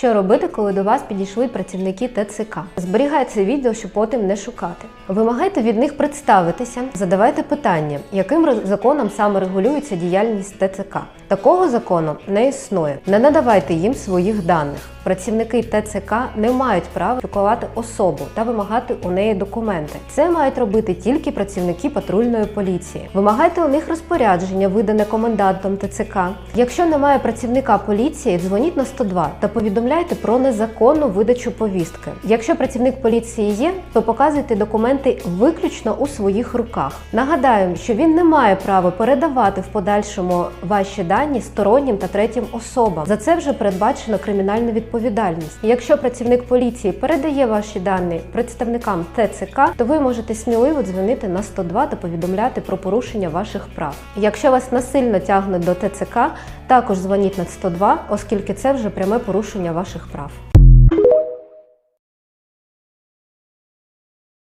Що робити, коли до вас підійшли працівники ТЦК? Зберігайте це відео, щоб потім не шукати. Вимагайте від них представитися, задавайте питання, яким законом саме регулюється діяльність ТЦК. Такого закону не існує. Не надавайте їм своїх даних. Працівники ТЦК не мають права шокувати особу та вимагати у неї документи. Це мають робити тільки працівники патрульної поліції. Вимагайте у них розпорядження, видане комендантом ТЦК. Якщо немає працівника поліції, дзвоніть на 102 та повідомляйте про незаконну видачу повістки. Якщо працівник поліції є, то показуйте документи виключно у своїх руках. Нагадаємо, що він не має права передавати в подальшому ваші дані стороннім та третім особам. За це вже передбачено кримінальну відповідальність. Якщо працівник поліції передає ваші дані представникам ТЦК, то ви можете сміливо дзвонити на 102 та повідомляти про порушення ваших прав. Якщо вас насильно тягнуть до ТЦК, також дзвоніть на 102, оскільки це вже пряме порушення ваших прав.